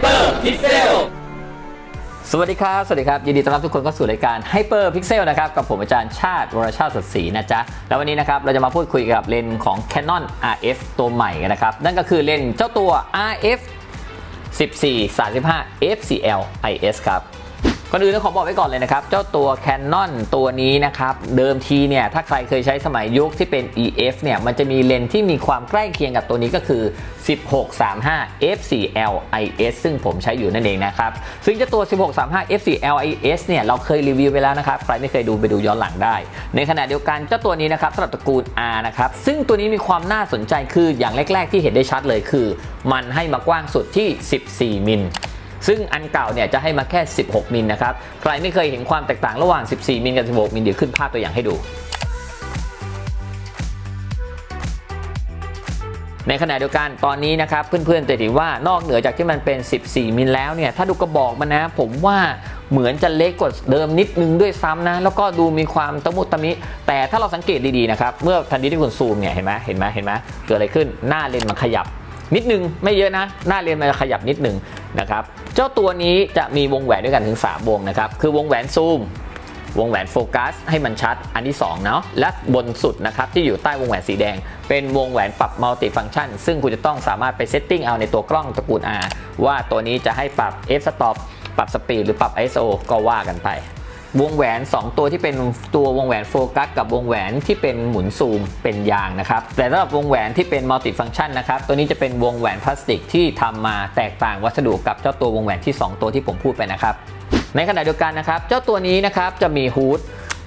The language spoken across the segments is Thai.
เปอร์พิกเซลสวัสดีครับ สวัสดีครับ ยินดีต้อนรับทุกคนเข้าสู่รายการ Hyper Pixel นะครับ กับผมอาจารย์ชาติวรชาติสดศรีนะจ๊ะ แล้ววันนี้นะครับ เราจะมาพูดคุยกับเลนส์ของ Canon RF ตัวใหม่กันนะครับ นั่นก็คือเลนส์เจ้าตัว RF 14 35 FCL IS ครับ ก่อนอื่นต้องขอบอกไว้ก่อนเลยนะครับ เจ้าตัว Canon ตัวนี้นะครับ เดิมทีเนี่ย ถ้าใครเคยใช้สมัยยุคที่เป็น EF เนี่ย มันจะมีเลนส์ที่มีความใกล้เคียงกับตัวนี้ก็คือ 1635 f4l is ซึ่งผมใช้อยู่นั่นเองนะครับ ซึ่งเจ้าตัว 1635 f4l is เนี่ย เราเคยรีวิวไปแล้วนะครับ ใครไม่เคยดูไปดูย้อนหลังได้ ในขณะเดียวกันเจ้าตัวนี้นะครับสำหรับตระกูล R นะครับ ซึ่งตัวนี้มีความน่าสนใจคืออย่างแรก ๆ ที่เห็นได้ชัดเลยคือ มันให้มากว้างสุดที่ 14 มิล ซึ่งอันเก่าเนี่ยจะให้มาแค่ 16 มิลนะครับ ใครไม่เคยเห็นความแตกต่างระหว่าง 14 มิลกับ 16 มิลเดี๋ยวขึ้นภาพตัวอย่างให้ดูในขณะเดียวกันตอนนี้นะครับเพื่อนๆจะเห็นว่านอกเหนือจากที่มันเป็น 14 มิลแล้วเนี่ยถ้าดูกระบอกมันนะผมว่าเหมือนจะเล็กกว่าเดิมนิดนึงด้วยซ้ำนะ แล้วก็ดูมีความตะมุตะมิ แต่ถ้าเราสังเกตดีๆนะครับเมื่อทันทีที่คุณซูมเนี่ยเห็นไหมเห็นไหมเห็นไหมเกิดอะไรขึ้นหน้าเลนส์มันขยับนิดนึงไม่เยอะนะ หน้าเลนมันจะขยับนิดนึง นะครับเจ้าตัวนี้จะมีวงแหวนด้วยกันถึง 3 วงนะครับคือวงแหวนซูม วงแหวนโฟกัสให้มันชัดอันที่2เนาะและบนสุดนะครับที่อยู่ใต้วงแหวนสีแดง เป็นวงแหวนปรับมัลติฟังก์ชันซึ่งคุณจะต้องสามารถไปเซตติ้งเอาในตัวกล้องตระกูล R ว่าตัวนี้จะให้ปรับ f stop ปรับสปีดหรือปรับ ISO ก็ว่ากันไป วงแหวน 2 ตัวที่เป็นตัววงแหวนโฟกัสกับวงแหวนที่เป็นหมุนซูมเป็นยางนะครับ แต่สำหรับวงแหวนที่เป็นมัลติฟังก์ชันนะครับ ตัวนี้จะเป็นวงแหวนพลาสติกที่ทำมาแตกต่างวัสดุกับเจ้าตัววงแหวนที่ 2 ตัวที่ผมพูดไปนะครับ ในขณะเดียวกันนะครับ เจ้าตัวนี้นะครับจะมีฮูด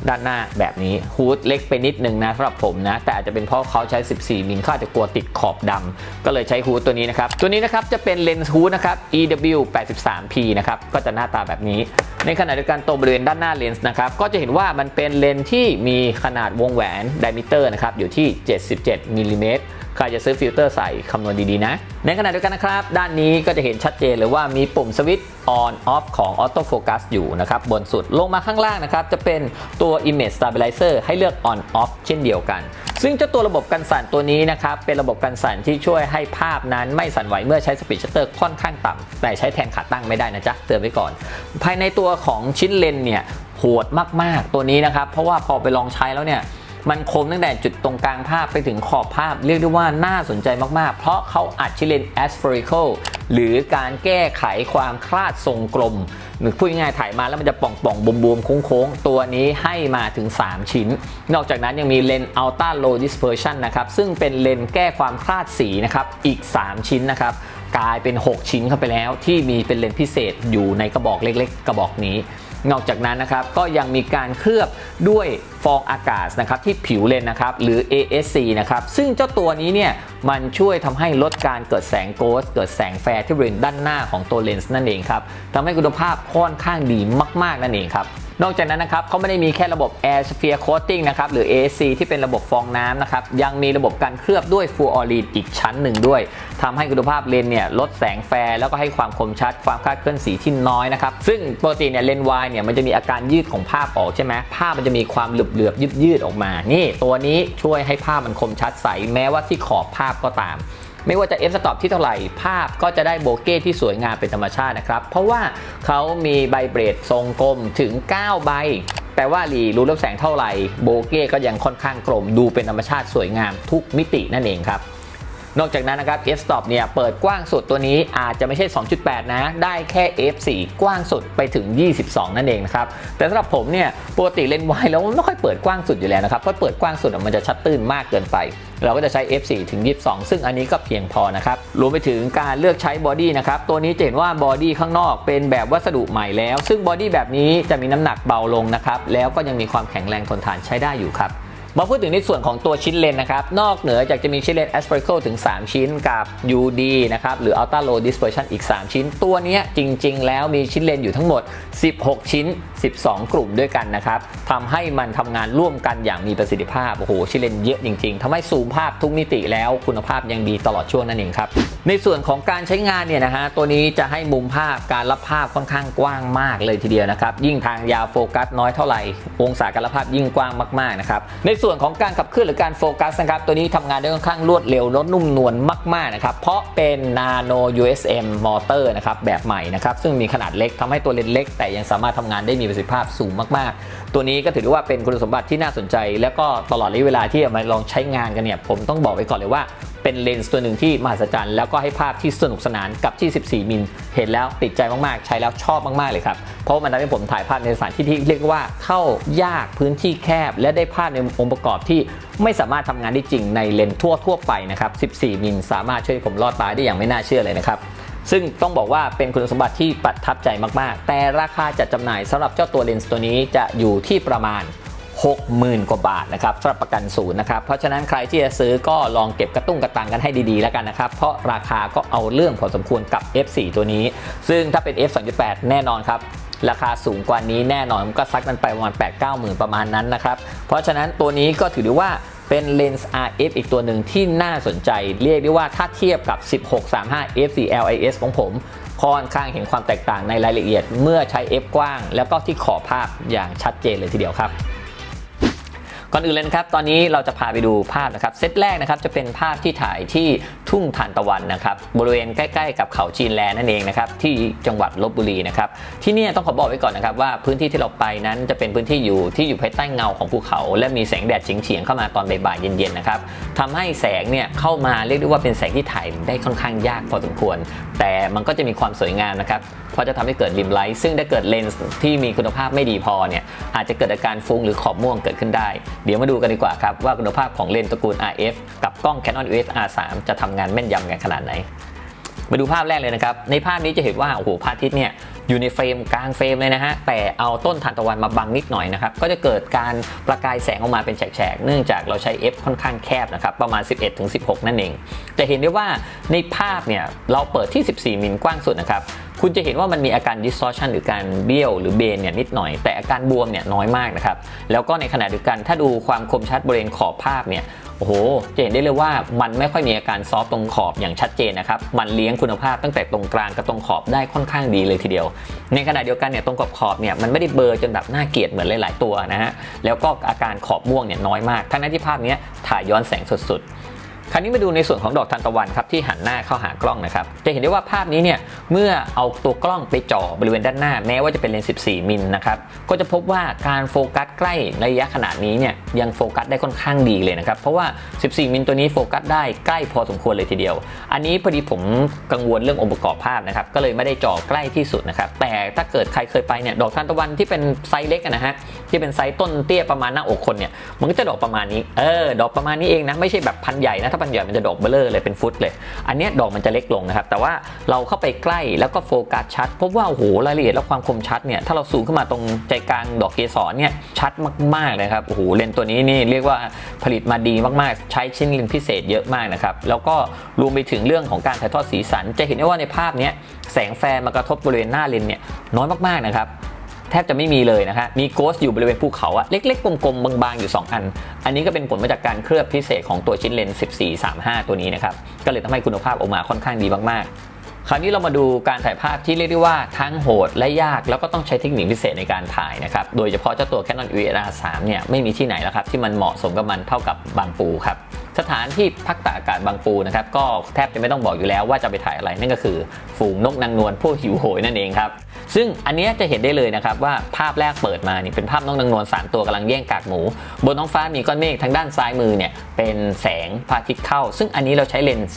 ด้านหน้าแบบนี้ฮูดเล็กไปนิดนึงนะสำหรับผมนะ แต่อาจจะเป็นเพราะเขาใช้ 14 มิลเขาอาจจะกลัวติดขอบดำก็เลยใช้ฮูดตัวนี้นะครับ ตัวนี้นะครับจะเป็นเลนส์ฮูดนะครับ EW 83P นะครับ ก็จะหน้าตาแบบนี้ ในขณะเดียวกันตรงบริเวณด้านหน้าเลนส์นะครับ ก็จะเห็นว่ามันเป็นเลนส์ที่มีขนาดวงแหวนไดมิเตอร์นะครับอยู่ที่ 77มิลลิเมตร ใครจะซื้อฟิลเตอร์ใส่คำนวณดีๆนะ ในขณะเดียวกันนะครับ ด้านนี้ก็จะเห็นชัดเจนเลยว่ามีปุ่มสวิตช์ on off ของ auto focus อยู่นะครับ บนสุดลงมาข้างล่างนะครับ จะเป็นตัว image stabilizer ให้เลือก on off เช่นเดียวกัน ซึ่งเจ้าตัวระบบกันสั่นตัวนี้นะครับ เป็นระบบกันสั่นที่ช่วยให้ภาพนั้นไม่สั่นไหวเมื่อใช้สปีดชัตเตอร์ค่อนข้างต่ำแต่ใช้แทนขาตั้งไม่ได้นะจ๊ะเตือนไว้ก่อน ภายในตัวของชิ้นเลนเนี่ยโหดมากๆตัวนี้นะครับเพราะว่าพอไปลองใช้แล้วเนี่ย มันคมตั้งแต่จุดตรงกลางภาพไปถึงขอบภาพ เรียกได้ว่าน่าสนใจมาก ๆ เพราะเขาอัดชิเลน aspherical หรือการแก้ไขความคลาดทรงกลม หรือพูดง่ายๆถ่ายมาแล้วมันจะป่องๆบวมๆโค้งๆตัวนี้ให้มาถึง 3 ชิ้น นอกจากนั้นยังมีเลนส์ ultra low dispersion นะครับซึ่งเป็นเลนส์แก้ความคลาดสีนะครับอีก 3 ชิ้นนะครับกลายเป็น 6 ชิ้นเข้าไปแล้ว ที่มีเป็นเลนส์พิเศษอยู่ในกระบอกเล็ก ๆ กระบอกนี้ นอกจากนั้นนะครับก็ยังมีการเคลือบด้วยฟองอากาศนะครับที่ผิวเลนนะครับหรือ ASC นะครับซึ่งเจ้าตัวนี้เนี่ยมันช่วยทำให้ลดการเกิดแสงโกสเกิดแสงแฟร์ที่บริเวณด้านหน้าของตัวเลนส์นั่นเองครับทำให้คุณภาพค่อนข้างดีมาก ๆ นั่นเองครับ นอกจากนั้นนะครับเขาไม่ได้มีแค่ระบบ Air Sphere Coating นะครับหรือ AC ที่เป็นระบบฟองน้ำนะครับยังมีระบบการเคลือบด้วยฟูออรีนอีกชั้นหนึ่งด้วยทำให้คุณภาพเลนเนี่ยลดแสงแฟร์แล้วก็ให้ความคมชัดความคลาดเคลื่อนสีที่น้อยนะครับซึ่งปกติเนี่ยเลนวายเนี่ยมันจะมีอาการยืดของภาพออกใช่ไหมภาพมันจะมีความเหลือบเหลือบยืดยืดๆออกมา นี่ ตัวนี้ช่วยให้ภาพมันคมชัดใสแม้ว่าที่ขอบภาพก็ตาม ไม่ว่าจะ f stop ที่เท่าไหร่ ภาพก็จะได้โบเก้ที่สวยงามเป็นธรรมชาตินะครับ เพราะว่าเขามีใบเบรดทรงกลมถึง 9 ใบแต่ว่าหลีรูรับแสงเท่าไหร่โบเก้ก็ยังค่อนข้างกลมดูเป็นธรรมชาติสวยงามทุกมิตินั่นเองครับ นอกจากนั้นนะครับ f stop เนี่ยเปิดกว้างสุดตัวนี้อาจจะไม่ใช่ 2.8 นะ ได้แค่ f4 กว้างสุดไปถึง 22 นั่นเองนะครับ แต่สำหรับผมเนี่ยปกติเล่นไวแล้วไม่ค่อยเปิดกว้างสุดอยู่แล้วนะครับ เพราะเปิดกว้างสุดมันจะชัดตื้นมากเกินไป เราก็จะใช้ f4 ถึง 22 ซึ่งอันนี้ก็เพียงพอนะครับ รวมไปถึงการเลือกใช้บอดี้นะครับ ตัวนี้จะเห็นว่าบอดี้ข้างนอกเป็นแบบวัสดุใหม่แล้ว ซึ่งบอดี้แบบนี้จะมีน้ำหนักเบาลงนะครับ แล้วก็ยังมีความแข็งแรงทนทานใช้ได้อยู่ครับ มาพูดถึงในส่วนของตัวชิ้นเลนนะครับ นอกเหนือจากจะมีชิ้นเลน aspherical ถึง 3 ชิ้นกับ UD นะครับ หรือ ultra low dispersion อีก 3 ชิ้น ตัวนี้จริง ๆ แล้วมีชิ้นเลนอยู่ทั้งหมด 16 ชิ้น 12 กลุ่มด้วยกันนะครับทำให้มันทำงานร่วมกันอย่างมีประสิทธิภาพ โอ้โหชิเลนเยอะจริงๆทำให้ซูมภาพทุกมิติแล้วคุณภาพยังดีตลอดช่วงนั่นเองครับ ในส่วนของการใช้งานเนี่ยนะฮะตัวนี้จะให้มุมภาพการรับภาพค่อนข้างกว้างมากเลยทีเดียวนะครับ ยิ่งทางยาวโฟกัสน้อยเท่าไหร่ องศาการรับภาพยิ่งกว้างมากๆนะครับ ในส่วนของการขับเคลื่อนหรือการโฟกัสนะครับตัวนี้ทำงานได้ค่อนข้างรวดเร็วและนุ่มนวลมากๆนะครับเพราะเป็น Nano USM มอเตอร์นะครับแบบใหม่นะครับซึ่งมีขนาดเล็กทำให้ตัวเลนส์เล็ก แต่ยังสามารถทำงานได้มีประสิทธิภาพสูงมาก ๆ ตัวนี้ก็ถือว่าเป็นคุณสมบัติที่น่าสนใจ แล้วก็ตลอดระยะเวลาที่มาลองใช้งานกันเนี่ยผมต้องบอกไว้ก่อนเลยว่าเป็นเลนส์ตัวหนึ่งที่มหัศจรรย์แล้วก็ให้ภาพที่สนุกสนานกับที่ 14 มิล เห็นแล้วติดใจมากๆ ใช้แล้วชอบมากๆเลยครับ เพราะมันทำให้ผมถ่ายภาพในสถานที่ที่เรียกว่าเข้ายากพื้นที่แคบ และได้ภาพในองค์ประกอบที่ไม่สามารถทำงานได้จริงในเลนส์ทั่ว ๆ ไปนะครับ 14 มิลสามารถช่วยให้ผมรอดตายได้อย่างไม่น่าเชื่อเลยนะครับ ซึ่งต้องบอกว่าเป็นคุณสมบัติที่ประทับใจมากๆ แต่ราคาจัดจำหน่ายสำหรับเจ้าตัวเลนส์ตัวนี้จะอยู่ที่ประมาณ 60,000 กว่าบาทนะครับสำหรับประกันศูนย์นะครับ เพราะฉะนั้นใครที่จะซื้อก็ลองเก็บกระตุ้งกระตังกันให้ดีๆ แล้วกันนะครับ เพราะราคาก็เอาเรื่องพอสมควรกับ F4 ตัวนี้ ซึ่งถ้าเป็น F2.8 แน่นอนครับราคาสูงกว่านี้แน่นอนมันก็ซักกันไปประมาณ8-9หมื่นประมาณนั้นนะครับ เพราะฉะนั้นตัวนี้ก็ถือได้ว่า เป็นเลนส์ RF อีกตัวหนึ่งที่น่าสนใจ เรียกได้ว่าถ้าเทียบกับ 1635 f4 LIS ของผมค่อนข้างเห็นความแตกต่างในรายละเอียดเมื่อใช้ f กว้าง แล้วก็ที่ขอบภาพอย่างชัดเจนเลยทีเดียวครับ ก่อนอื่นเลยนะครับตอนนี้เราจะพาไปดูภาพนะครับเซตแรกนะครับจะเป็นภาพที่ถ่ายที่ทุ่งทานตะวันนะครับบริเวณใกล้ๆ กับเขาจีนแลนั่นเองนะครับที่จังหวัดลบบุรีนะครับที่นี่ต้องขอบอกไว้ก่อนนะครับว่าพื้นที่ที่เราไปนั้นจะเป็นพื้นที่อยู่ที่อยู่ภายใต้เงาของภูเขา และมีแสงแดดเฉียงๆเข้ามาตอนบ่ายๆเย็นๆนะครับทำให้แสงเนี่ยเข้ามาเรียกได้ว่าเป็นแสงที่ถ่ายได้ค่อนข้างยากพอสมควร แต่มันก็จะมีความสวยงามนะครับเพราะจะทำให้เกิดริมไลท์ซึ่งถ้าเกิดเลนส์ที่มีคุณภาพไม่ดีพอเนี่ยอาจจะเกิดอาการฟุ้งหรือขอบม่วงเกิดขึ้นได้เดี๋ยวมาดูกันดีกว่าครับว่าคุณภาพของเลนส์ตระกูล RF กับกล้อง Canon EOS R3 จะทำงานแม่นยำกันขนาดไหน มาดูภาพแรกเลยนะครับ ในภาพนี้จะเห็นว่าโอ้โหพระอาทิตย์เนี่ยอยู่ในเฟรมกลางเฟรมเลยนะฮะ แต่เอาต้นทานตะวันมาบังนิดหน่อยนะครับ ก็จะเกิดการประกายแสงออกมาเป็นแฉกๆ เนื่องจากเราใช้ f ค่อนข้างแคบนะครับ ประมาณ 11-16 นั่นเอง จะเห็นได้ว่าในภาพเนี่ยเราเปิดที่ 14 มิลกว้างสุดนะครับ คุณจะเห็นว่ามันมีอาการ distortion หรือการเบี้ยวหรือเบนเนี่ยนิดหน่อย แต่อาการบวมเนี่ยน้อยมากนะครับแล้วก็ในขณะเดียวกันถ้าดูความคมชัดบริเวณขอบภาพเนี่ยโอ้โหจะเห็นได้เลยว่ามันไม่ค่อยมีอาการซอฟตรงขอบอย่างชัดเจนนะครับมันเลี้ยงคุณภาพตั้งแต่ตรงกลางกับตรงขอบได้ค่อนข้างดีเลยทีเดียว ในขณะเดียวกันเนี่ยตรงขอบขอบเนี่ยมันไม่ได้เบลอจนแบบน่าเกลียดเหมือนหลาย ๆ ตัวนะฮะแล้วก็อาการขอบม่วงเนี่ยน้อยมาก ทั้งนั้นที่ภาพนี้ถ่ายย้อนแสงสุดๆ ราวนี้มาดูในส่วนของดอกทานตะวันครับที่หันหน้าเข้าหากล้องนะครับจะเห็นได้ว่าภาพนี้เนี่ยเมื่อเอาตัวกล้องไปจ่อบริเวณด้านหน้า แม้ว่าจะเป็นเลนส์ 14 มิลนะครับก็จะพบว่าการโฟกัสใกล้ระยะขนาดนี้เนี่ยยังโฟกัสได้ค่อนข้างดีเลยนะครับเพราะว่า 14 มิลตัวนี้โฟกัสได้ใกล้พอสมควรเลยทีเดียว อันนี้พอดีผมกังวลเรื่ององค์ประกอบภาพนะครับก็เลยไม่ได้จ่อใกล้ที่สุดนะครับแต่ถ้าเกิดใครเคยไปเนี่ยดอกทานตะวันที่เป็นไซส์เล็กนะฮะ ที่เป็นไซส์ต้นเตี้ยประมาณหน้าอกคนเนี่ยมันก็จะดอกประมาณนี้เออดอกประมาณนี้เองนะไม่ใช่แบบพันใหญ่นะถ้าพันใหญ่มันจะดอกเบลอเลยเป็นฟุตเลย อันนี้ดอกมันจะเล็กลงนะครับแต่ว่าเราเข้าไปใกล้แล้วก็โฟกัสชัดพบว่าโอ้โหรายละเอียดและความคมชัดเนี่ยถ้าเราซูมขึ้นมาตรงใจกลางดอกเกสรเนี่ยชัดมากๆเลยครับโอ้โหเลนตัวนี้นี่เรียกว่าผลิตมาดีมากๆ ใช้ชิ้นเลนพิเศษเยอะมากนะครับแล้วก็รวมไปถึงเรื่องของการถ่ายทอดสีสัน จะเห็นได้ว่าในภาพเนี้ยแสงแฟร์มากระทบบริเวณหน้าเลนเนี่ยน้อยมากๆนะครับ ทบจะไม่มีเลยนะฮะมีโกสอยู่บริเวณภูเขาอะเล็กๆ กลมๆ บางๆ อยู่ 2 อัน อันนี้ก็เป็นผลมาจากการเคลือบพิเศษของตัวชิ้นเลนส์1435 ตัวนี้นะครับ ก็เลยทำให้คุณภาพออกมาค่อนข้างดีมากๆคราวนี้เรามาดูการถ่ายภาพที่เรียกได้ว่าทั้งโหดและยากแล้วก็ต้องใช้เทคนิคพิเศษในการถ่ายนะครับ โดยเฉพาะเจ้าตัว Canon EOS R3 เนี่ยไม่มีที่ไหนแล้วครับที่มันเหมาะสมกับมันเท่ากับบางปูครับ สถานที่พักตากอากาศบางปูนะครับก็แทบจะไม่ต้องบอกอยู่แล้วว่าจะไปถ่ายอะไรนั่นก็คือ ฝูงนกนางนวลพวกหิวโหยนั่นเองครับซึ่งอันนี้จะเห็นได้เลยนะครับว่าภาพแรกเปิดมานี่เป็นภาพนกนางนวลสามตัวกำลังแย่งกากหมู บนท้องฟ้ามีก้อนเมฆทางด้านซ้ายมือเนี่ยเป็นแสงพระอาทิตย์เข้า ซึ่งอันนี้เราใช้เลนส์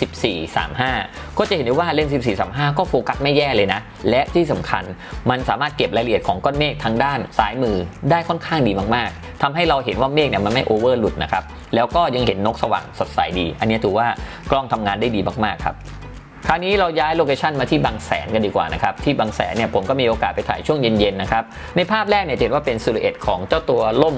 1435 ก็จะเห็นได้ว่าเลนส์1435 ก็โฟกัสไม่แย่เลยนะ และที่สำคัญมันสามารถเก็บรายละเอียดของก้อนเมฆทางด้านซ้ายมือได้ค่อนข้างดีมากๆทำให้เราเห็นว่าเมฆเนี่ยมันไม่โอเวอร์หลุดนะครับแล้วก็ยังเห็นนกสว่างสดใสดี อันนี้ถือว่ากล้องทำงานได้ดีมากๆครับคราวนี้เราย้ายโลเคชันมาที่บางแสนกันดีกว่านะครับ ที่บางแสนเนี่ยผมก็มีโอกาสไปถ่ายช่วงเย็นๆนะครับ ในภาพแรกเนี่ยจะเห็นว่าเป็นซิลูเอตของเจ้าตัวล่ม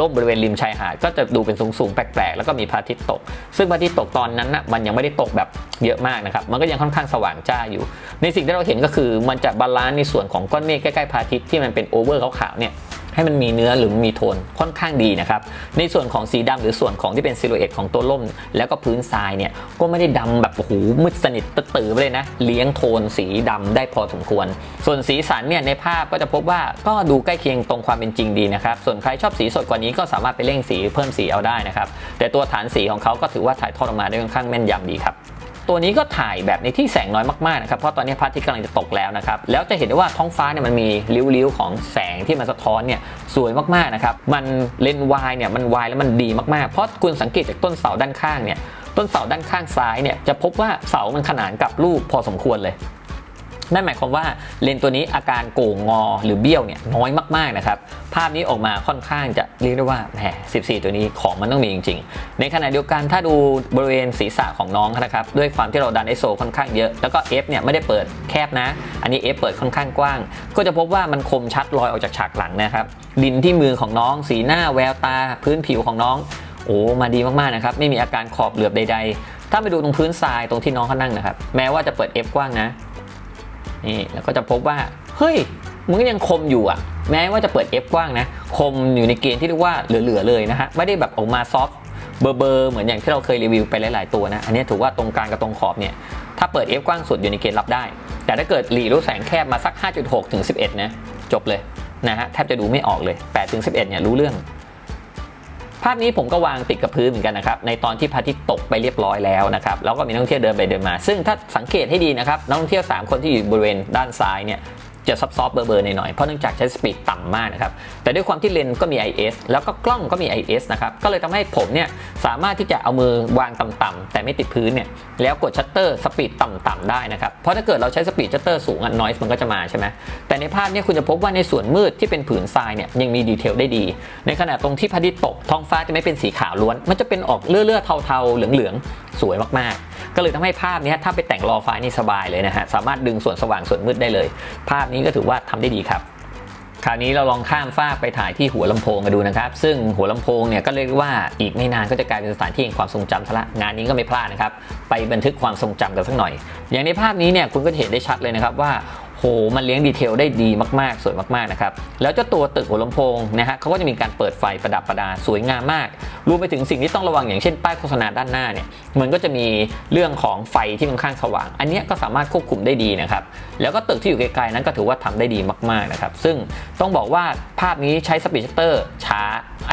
ล่มบริเวณริมชายหาดก็จะดูเป็นสูงๆแปลกๆ แล้วก็มีพระอาทิตย์ตก ซึ่งพระอาทิตย์ตกตอนนั้นนะมันยังไม่ได้ตกแบบเยอะมากนะครับ มันก็ยังค่อนข้างสว่างจ้าอยู่ ในสิ่งที่เราเห็นก็คือมันจะบาลานซ์ในส่วนของก้อนเมฆใกล้ๆพระอาทิตย์ที่มันเป็นโอเวอร์ขาวๆเนี่ย ให้มันมีเนื้อหรือมีโทนค่อนข้างดีนะครับ ในส่วนของสีดำหรือส่วนของที่เป็นซิลูเอตของตัวล่ม แล้วก็พื้นทรายเนี่ยก็ไม่ได้ดำแบบโอ้โหมืดสนิทตะตือไปเลยนะ เลี้ยงโทนสีดำได้พอสมควร ส่วนสีสันเนี่ยในภาพก็จะพบว่าก็ดูใกล้เคียงตรงความเป็นจริงดีนะครับ ส่วนใครชอบสีสดกว่านี้ก็สามารถไปเร่งสีเพิ่มสีเอาได้นะครับแต่ตัวฐานสีของเขาก็ถือว่าถ่ายทอดออกมาได้ค่อนข้างแม่นยำดีครับ ตัวนี้ก็ถ่ายแบบในที่แสงน้อยมากๆนะครับเพราะตอนนี้พระอาทิตย์กำลังจะตกแล้วนะครับแล้วจะเห็นได้ว่าท้องฟ้าเนี่ยมันมีริ้วๆของแสงที่มันสะท้อนเนี่ยสวยมากๆนะครับมันเลนวายเนี่ยมันวายแล้วมันดีมากๆ เพราะคุณสังเกตจากต้นเสาด้านข้างเนี่ยต้นเสาด้านข้างซ้ายเนี่ยจะพบว่าเสามันขนานกับรูปพอสมควรเลย นั่นหมายความว่าเลนส์ตัวนี้อาการโก่งงอหรือเบี้ยวเนี่ยน้อยมากๆนะครับ ภาพนี้ออกมาค่อนข้างจะเรียกได้ว่าแหม14 ตัวนี้ของมันต้องมีจริง ๆ ในขณะเดียวกันถ้าดูบริเวณศีรษะของน้องนะครับด้วยความที่เราดันไอโซค่อนข้างเยอะ แล้วก็ F เนี่ยไม่ได้เปิดแคบนะ อันนี้ F เปิดค่อนข้างกว้าง ก็จะพบว่ามันคมชัดลอยออกจากฉากหลังนะครับดินที่มือของน้อง สีหน้าแววตา พื้นผิวของน้องโอ้มาดีมากๆนะครับไม่มีอาการขอบเหลือบใด ๆ ถ้าไปดูตรงพื้นทรายตรงที่น้องเขานั่งนะครับ แม้ว่าจะเปิด F กว้างนะ นี่แล้วก็จะพบว่า เฮ้ยมันก็ยังคมอยู่อะ แม้ว่าจะเปิด F กว้างนะ คมอยู่ในเกณฑ์ที่เรียกว่าเหลือๆเลยนะฮะ ไม่ได้แบบออกมาซอฟเบอร์เบอร์เหมือนอย่างที่เราเคยรีวิวไปหลายๆตัวนะ อันนี้ถือว่าตรงกลางกับตรงขอบเนี่ย ถ้าเปิด F กว้างสุดอยู่ในเกณฑ์รับได้ แต่ถ้าเกิดหลีรูแสงแคบมาสัก 5.6 ถึง 11 นะ จบเลยนะฮะ แทบจะดูไม่ออกเลย 8 ถึง 11 เนี่ยรู้เรื่อง ภาพนี้ผมก็วางติดกับพื้นเหมือนกันนะครับในตอนที่พระอาทิตย์ตกไปเรียบร้อยแล้วนะครับแล้วก็มีนักท่องเที่ยวเดินไปเดินมา ซึ่งถ้าสังเกตให้ดีนะครับนักท่องเที่ยว 3 คนที่อยู่บริเวณด้านซ้ายเนี่ย จะซับซ้อฟเบอร์เบอร์หน่อยๆเพราะเนื่องจากใช้สปีดต่ำมากนะครับ แต่ด้วยความที่เลนส์ก็มี IS แล้วก็กล้องก็มี IS นะครับ ก็เลยทำให้ผมเนี่ยสามารถที่จะเอามือวางต่ำๆแต่ไม่ติดพื้นเนี่ย แล้วกดชัตเตอร์สปีดต่ำๆได้นะครับ เพราะถ้าเกิดเราใช้สปีดชัตเตอร์สูงอะนอยส์มันก็จะมาใช่ไหมแต่ในภาพเนี้คุณจะพบว่าในส่วนมืดที่เป็นผืนทรายเนี่ยยังมีดีเทลได้ดี ในขณะตรงที่พระอาทิตย์ตกท้องฟ้าจะไม่เป็นสีขาวล้วน มันจะเป็นออกเลือดๆเทาๆเหลืองๆสวยมากๆ ก็เลยทำให้ภาพนี้ถ้าไปแต่งรอไฟล์นี่สบายเลยนะฮะสามารถดึงส่วนสว่างส่วนมืดได้เลย ภาพนี้ก็ถือว่าทำได้ดีครับคราวนี้เราลองข้ามฟากไปถ่ายที่หัวลำโพงกันดูนะครับ ซึ่งหัวลำโพงเนี่ยก็เรียกว่าอีกไม่นานก็จะกลายเป็นสถานที่แห่งความทรงจำซะละงานนี้ก็ไม่พลาดนะครับ ไปบันทึกความทรงจำกันสักหน่อย อย่างในภาพนี้เนี่ยคุณก็เห็นได้ชัดเลยนะครับว่า โหมันเลี้ยงดีเทลได้ดีมากๆ สวยมากๆนะครับแล้วเจ้าตัวตึกหัวลำโพงนะฮะเขาก็จะมีการเปิดไฟประดับประดาสวยงามมาก รวมไปถึงสิ่งที่ต้องระวังอย่างเช่นป้ายโฆษณาด้านหน้าเนี่ยมันก็จะมีเรื่องของไฟที่ค่อนข้างสว่าง อันนี้ก็สามารถควบคุมได้ดีนะครับแล้วก็ตึกที่อยู่ไกลๆนั้นก็ถือว่าทำได้ดีมากๆนะครับซึ่งต้องบอกว่าภาพนี้ใช้สปีดชัตเตอร์ช้า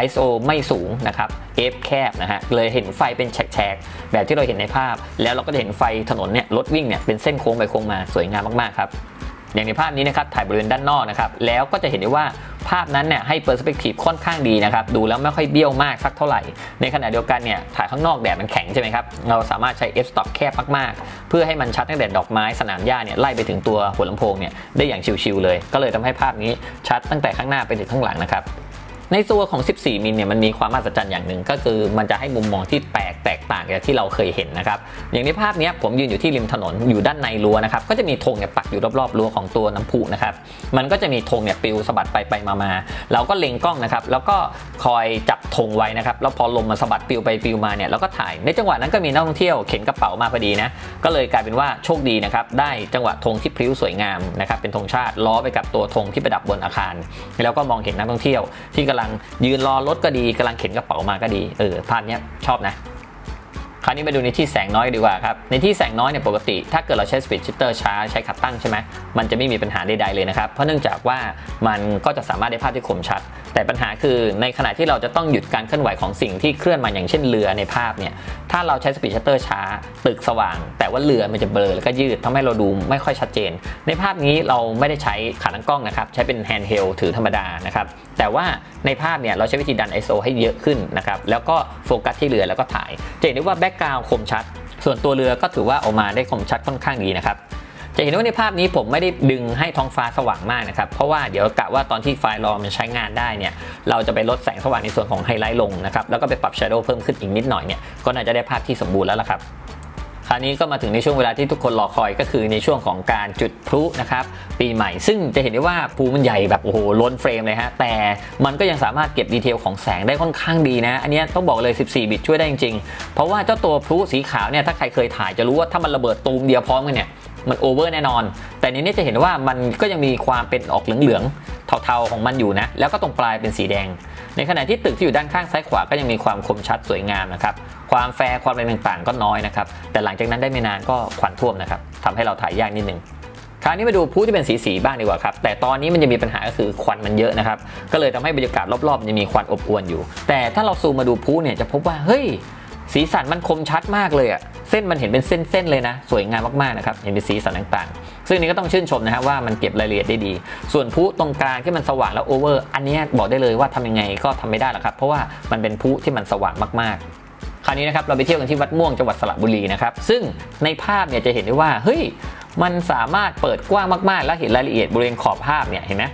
ISO ไม่สูงนะครับ F แคบนะฮะเลยเห็นไฟเป็นแฉกๆแบบที่เราเห็นในภาพ แล้วเราก็จะเห็นไฟถนนเนี่ยรถวิ่งเนี่ยเป็นเส้นโค้งไปโค้งมาสวยงามมากๆครับ อย่างในภาพนี้นะครับถ่ายบริเวณด้านนอกนะครับแล้วก็จะเห็นได้ว่าภาพนั้นเนี่ยให้เปอร์สเปกทีฟค่อนข้างดีนะครับดูแล้วไม่ค่อยเบี้ยวมากสักเท่าไหร่ ในขณะเดียวกันเนี่ยถ่ายข้างนอกแดดมันแข็งใช่ไหมครับเราสามารถใช้ f stop แคบมากๆ เพื่อให้มันชัดตั้งแต่ดอกไม้สนามหญ้าเนี่ยไล่ไปถึงตัวหัวลำโพงเนี่ยได้อย่างชิวๆเลย ก็เลยทำให้ภาพนี้ชัดตั้งแต่ข้างหน้าไปถึงข้างหลังนะครับ ในตัวของ 14 มิลเนี่ยมันมีความมหัศจรรย์อย่างหนึ่งก็คือมันจะให้มุมมองที่แปลกแตกต่างจากที่เราเคยเห็นนะครับ อย่างในภาพนี้ผมยืนอยู่ที่ริมถนนอยู่ด้านในรั้วนะครับ ก็จะมีธงเนี่ยปักอยู่รอบๆรั้วของตัวน้ำพุนะครับ มันก็จะมีธงเนี่ยปลิวสะบัดไปไปมามาเราก็เล็งกล้องนะครับ แล้วก็คอยจับธงไว้นะครับ แล้วพอลมมันสะบัดปลิวไปปลิวมาเนี่ยเราก็ถ่าย ในจังหวะนั้นก็มีนักท่องเที่ยวเข็นกระเป๋ามาพอดีนะ ก็เลยกลายเป็นว่าโชคดีนะครับ ได้จังหวะธงที่พลิ้วสวยงามนะครับ เป็นธงชาติล้อไปกับตัวธงที่ประดับบนอาคาร แล้วก็มองเห็นนักท่องเที่ยวที่กำลังยืนรอรถก็ดีกำลังเข็นกระเป๋ามาก็ดีเออภาพเนี้ยชอบนะ คราวนี้มาดูในที่แสงน้อยดีกว่าครับ ในที่แสงน้อยเนี่ยปกติ ถ้าเกิดเราใช้สปีดชิตเตอร์ช้าใช้ขับตั้งใช่ไหมมันจะไม่มีปัญหาใดๆเลยนะครับ เพราะเนื่องจากว่ามันก็จะสามารถได้ภาพที่คมชัด แต่ปัญหาคือในขณะที่เราจะต้องหยุดการเคลื่อนไหวของสิ่งที่เคลื่อนมาอย่างเช่นเรือในภาพเนี่ย ถ้าเราใช้สปีดชัตเตอร์ช้า ตึกสว่าง แต่ว่าเรือมันจะเบลอแล้วก็ยืดทำให้เราดูไม่ค่อยชัดเจน ในภาพนี้เราไม่ได้ใช้ขาตั้งกล้องนะครับ ใช้เป็นแฮนด์เฮลถือธรรมดานะครับ แต่ว่าในภาพเนี่ยเราใช้วิธีดัน ISO ให้เยอะขึ้นนะครับ แล้วก็โฟกัสที่เรือแล้วก็ถ่าย จะเห็นได้ว่าแบ็กกราวด์คมชัด ส่วนตัวเรือก็ถือว่าออกมาได้คมชัดค่อนข้างดีนะครับจะเห็นว่าในภาพนี้ผมไม่ได้ดึงให้ท้องฟ้าสว่างมากนะครับ เพราะว่าเดี๋ยวกะว่าตอนที่ไฟล์รอมันใช้งานได้เนี่ย เราจะไปลดแสงสว่างในส่วนของไฮไลท์ลงนะครับ แล้วก็ไปปรับแชโดว์เพิ่มขึ้นอีกนิดหน่อยเนี่ย ก็น่าจะได้ภาพที่สมบูรณ์แล้วล่ะครับ คราวนี้ก็มาถึงในช่วงเวลาที่ทุกคนรอคอยก็คือในช่วงของการจุดพลุนะครับปีใหม่ ซึ่งจะเห็นได้ว่าพลุมันใหญ่แบบโอ้โหล้นเฟรมเลยฮะแต่มันก็ยังสามารถเก็บดีเทลของแสงได้ค่อนข้างดีนะ อันนี้ต้องบอกเลย 14 บิตช่วยได้จริงๆ เพราะว่าเจ้าตัวพลุสีขาวเนี่ยถ้าใครเคยถ่ายจะรู้ว่าถ้ามันระเบิดตูมเดียวพร้อมกันเนี่ยมันโอเวอร์แน่นอน แต่ในนี้จะเห็นว่ามันก็ยังมีความเป็นออกเหลืองๆเทาๆของมันอยู่นะ แล้วก็ตรงปลายเป็นสีแดง ในขณะที่ตึกที่อยู่ด้านข้างซ้ายขวาก็ยังมีความคมชัดสวยงามนะครับ ความแฟร์ความอะไรต่างๆ ก็น้อยนะครับ แต่หลังจากนั้นได้ไม่นานก็ควันท่วมนะครับทำให้เราถ่ายยากนิดนึงคราวนี้มาดูผู้ที่เป็นสีสีบ้างดีกว่าครับ แต่ตอนนี้มันจะมีปัญหาก็คือควันมันเยอะนะครับ ก็เลยทำให้บรรยากาศรอบๆมันจะมีควันอบอวนอยู่ แต่ถ้าเราซูมมาดูผู้เนี่ยจะพบว่าเฮ้ยสีสันมันคมชัดมากเลยอะ เส้นมันเห็นเป็นเส้นๆเลยนะ สวยงามมากๆนะครับเห็นเป็นสีสันต่างๆ ซึ่งนี้ก็ต้องชื่นชมนะฮะว่ามันเก็บรายละเอียดได้ดี ส่วนผู้ตรงกลางที่มันสว่างแล้วโอเวอร์อันนี้บอกได้เลยว่าทำยังไงก็ทำไม่ได้หรอกครับ เพราะว่ามันเป็นผู้ที่มันสว่างมากๆคราวนี้นะครับเราไปเที่ยวกันที่วัดม่วงจังหวัดสระบุรีนะครับซึ่งในภาพเนี่ยจะเห็นได้ว่าเฮ้ยมันสามารถเปิดกว้างมากๆ แล้วเห็นรายละเอียดบริเวณขอบภาพเนี่ยเห็นไหม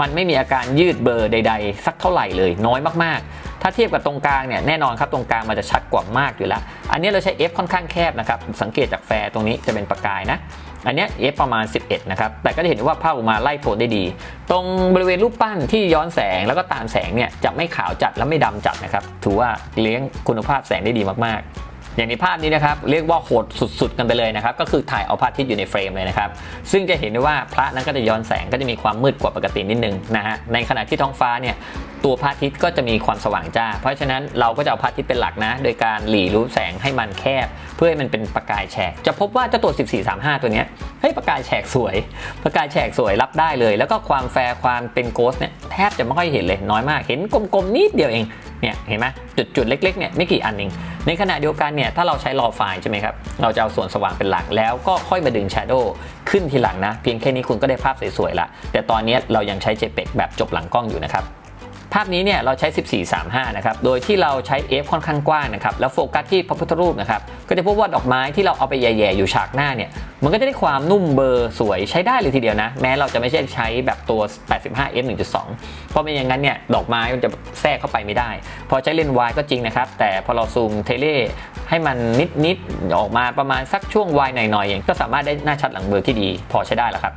มันไม่มีอาการยืดเบอร์ใด ๆ สักเท่าไหร่เลยน้อยมากๆ ถ้าเทียบกับตรงกลางเนี่ยแน่นอนครับตรงกลางมันจะชัดกว่ามากอยู่แล้ว อันนี้เราใช้ F ค่อนข้างแคบนะครับสังเกตจากแฟร์ตรงนี้จะเป็นประกายนะอันนี้ F ประมาณ 11 นะครับ แต่ก็จะเห็นได้ว่าภาพออกมาไล่โทนได้ดี ตรงบริเวณรูปปั้นที่ย้อนแสงแล้วก็ตามแสงเนี่ยจะไม่ขาวจัดและไม่ดำจัดนะครับ ถือว่าเลี้ยงคุณภาพแสงได้ดีมากๆ อย่างในภาพนี้นะครับ เรียกว่าโหดสุดๆ กันไปเลยนะครับ ก็คือถ่ายเอาพระอาทิตย์อยู่ในเฟรมเลยนะครับ ซึ่งจะเห็นได้ว่าพระนั้นก็จะย้อนแสงก็จะมีความมืดกว่าปกตินิดนึงนะฮะ ในขณะที่ท้องฟ้าเนี่ยตัวพระอาทิตย์ก็จะมีความสว่างจ้า เพราะฉะนั้นเราก็จะเอาพระอาทิตย์เป็นหลักนะ โดยการหลีรูปแสงให้มันแคบ เพื่อให้มันเป็นประกายแฉก จะพบว่าเจ้าตัว 1435 ตัวเนี้ยเฮ้ยประกายแฉกสวย ประกายแฉกสวยรับได้เลย แล้วก็ความแฟร์ความเป็นโกสเนี่ยแทบจะไม่ค่อยเห็นเลยน้อยมาก เห็นกลมๆนิดเดียวเอง เนี่ยเห็นไหมจุดๆเล็กๆเนี่ยไม่กี่อันเอง ในขณะเดียวกันเนี่ยถ้าเราใช้รอไฟล์ใช่ไหมครับ เราจะเอาส่วนสว่างเป็นหลักแล้วก็ค่อยมาดึง Shadow ขึ้นทีหลังนะ เพียงแค่นี้คุณก็ได้ภาพสวยๆละ แต่ตอนนี้เรายังใช้ JPEG แบบจบหลังกล้องอยู่นะครับ ภาพนี้เนี่ยเราใช้ 1435 นะครับ โดยที่เราใช้ f ค่อนข้างกว้างนะครับ แล้วโฟกัสที่พระพุทธรูปนะครับ ก็จะพบว่าดอกไม้ที่เราเอาไปแย่ๆ อยู่ฉากหน้าเนี่ย มันก็จะได้ความนุ่มเบอร์สวยใช้ได้เลยทีเดียวนะ แม้เราจะไม่ใช่ใช้แบบตัว 85 f 1.2 เพราะไม่อย่างนั้นเนี่ย ดอกไม้มันจะแทรกเข้าไปไม่ได้ พอใช้เลนส์วายก็จริงนะครับ แต่พอเราซูมเทเลให้มันนิดๆ ออกมาประมาณสักช่วงวายหน่อยๆอย่างก็สามารถได้หน้าชัดหลังเบอร์ที่ดี พอใช้ได้แล้วครับ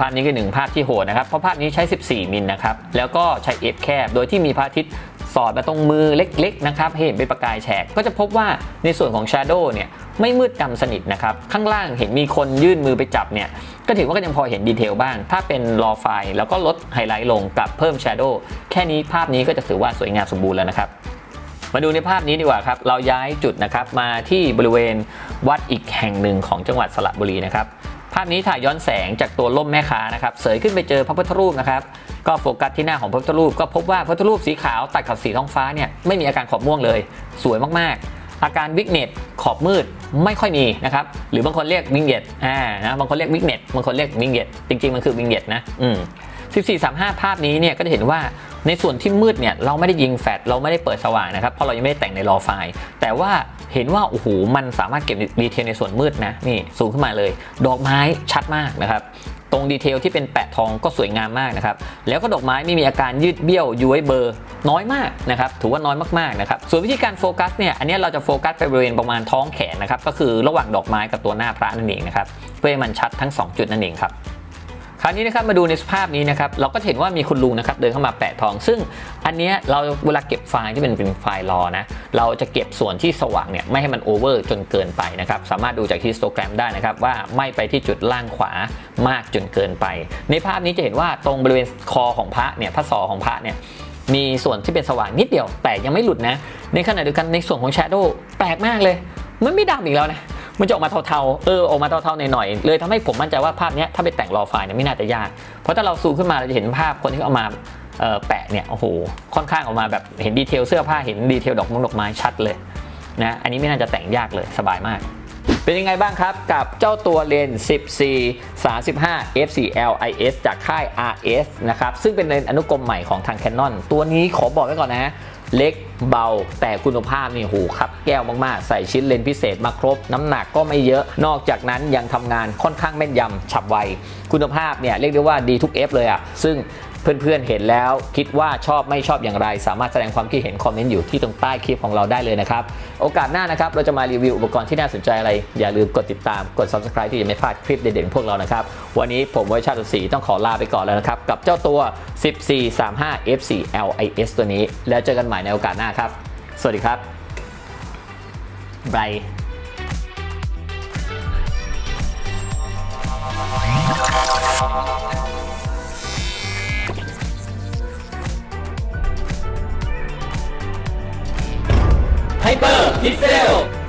ภาพนี้คือหนึ่งภาพที่โหดนะครับ เพราะภาพนี้ใช้ 14 มิลนะครับ แล้วก็ใช้ F แคบ โดยที่มีพระอาทิตย์สอดมาตรงมือเล็กๆนะครับเห็นเป็นประกายแฉก ก็จะพบว่าในส่วนของ Shadow เนี่ยไม่มืดดำสนิทนะครับ ข้างล่างเห็นมีคนยื่นมือไปจับเนี่ย ก็ถือว่าก็ยังพอเห็นดีเทลบ้าง ถ้าเป็นรอไฟล์แล้วก็ลดไฮไลท์ลงกับเพิ่ม Shadow แค่นี้ภาพนี้ก็จะถือว่าสวยงามสมบูรณ์แล้วนะครับมาดูในภาพนี้ดีกว่าครับ เราย้ายจุดนะครับมาที่บริเวณวัดอีกแห่งหนึ่งของจังหวัดสระบุรีนะครับ ภาพนี้ถ่ายย้อนแสงจากตัวล่มแม่ค้านะครับ เสยขึ้นไปเจอพระพุทธรูปนะครับ ก็โฟกัสที่หน้าของพระพุทธรูป ก็พบว่าพระพุทธรูปสีขาวตัดกับสีท้องฟ้าเนี่ยไม่มีอาการขอบม่วงเลย สวยมากๆ อาการวิกเนตขอบมืดไม่ค่อยมีนะครับ หรือบางคนเรียกวิงเยตอ่านะบางคนเรียกวิกเนตบางคนเรียกวิงเยตจริงๆมันคือวิงเยตนะอืม1435 ภาพนี้เนี่ยก็จะเห็นว่าในส่วนที่มืดเนี่ยเราไม่ได้ยิงแฟลชเราไม่ได้เปิดสว่างนะครับเพราะเรายังไม่ได้แต่งในรอไฟล์ แต่ว่า เห็นว่าโอ้โหมันสามารถเก็บดีเทลในส่วนมืดนะนี่สูงขึ้นมาเลย ดอกไม้ชัดมากนะครับตรงดีเทลที่เป็นแปะทองก็สวยงามมากนะครับ แล้วก็ดอกไม้ไม่มีอาการยืดเบี้ยวย้วยเบอร์น้อยมากนะครับ ถือว่าน้อยมากๆนะครับ ส่วนวิธีการโฟกัสเนี่ย อันนี้เราจะโฟกัสไปบริเวณประมาณท้องแขนนะครับ ก็คือระหว่างดอกไม้กับตัวหน้าพระนั่นเองนะครับ เพื่อให้มันชัดทั้ง 2 จุดนั่นเองครับ คราวนี้นะครับมาดูในสภาพนี้นะครับเราก็เห็นว่ามีคุณลุงนะครับเดินเข้ามาแปะทอง ซึ่งอันเนี้ยเราเวลาเก็บไฟล์ที่เป็นเป็นไฟล์รอนะเราจะเก็บส่วนที่สว่างเนี่ยไม่ให้มันโอเวอร์จนเกินไปนะครับสามารถดูจากฮิสโตแกรมได้นะครับว่าไม่ไปที่จุดล่างขวามากจนเกินไป ในภาพนี้จะเห็นว่าตรงบริเวณคอของพระเนี่ยพระศอของพระเนี่ยมีส่วนที่เป็นสว่างนิดเดียวแต่ยังไม่หลุดนะ ในขณะเดียวกันในส่วนของแชโดว์แปลกมากเลย มันไม่ดำอีกแล้วนะ มันจะออกมาเทาๆ เออออกมาเทาๆหน่อยๆเลยทำให้ผมมั่นใจว่าภาพนี้ถ้าไปแต่งรอไฟล์เนี่ยไม่น่าจะยาก เพราะถ้าเราซูมขึ้นมาเราจะเห็นภาพคนที่เอามาแปะเนี่ยโอ้โหค่อนข้างออกมาแบบเห็นดีเทลเสื้อผ้าเห็นดีเทลดอกมงดอกไม้ชัดเลยนะอันนี้ไม่น่าจะแต่งยากเลยสบายมาก เป็นยังไงบ้างครับกับเจ้าตัวเลนส์14 35 f4l is จากค่าย RS นะครับซึ่งเป็นเลนส์อนุกรมใหม่ของทาง Canon ตัวนี้ขอบอกไว้ก่อนนะ เล็กเบา แต่คุณภาพนี่โหครับแก้วมากๆ ใส่ชิ้นเลนส์พิเศษมาครบ น้ำหนักก็ไม่เยอะ นอกจากนั้นยังทำงานค่อนข้างแม่นยำฉับไว คุณภาพเนี่ยเรียกได้ว่าดีทุก F เลยอะซึ่ง เพื่อนๆเห็นแล้วคิดว่าชอบไม่ชอบอย่างไร สามารถแสดงความคิดเห็นคอมเมนต์อยู่ที่ตรงใต้คลิปของเราได้เลยนะครับ โอกาสหน้านะครับเราจะมารีวิวอุปกรณ์ที่น่าสนใจอะไร อย่าลืมกดติดตามกด subscribe ที่จะไม่พลาดคลิปเด่นๆของพวกเรานะครับ วันนี้ผมวิชาตุศรีต้องขอลาไปก่อนแล้วนะครับ กับเจ้าตัว 1435 F4 LIS ตัวนี้ แล้วเจอกันใหม่ในโอกาสหน้าครับ สวัสดีครับบาย 타이파이어 빅세요!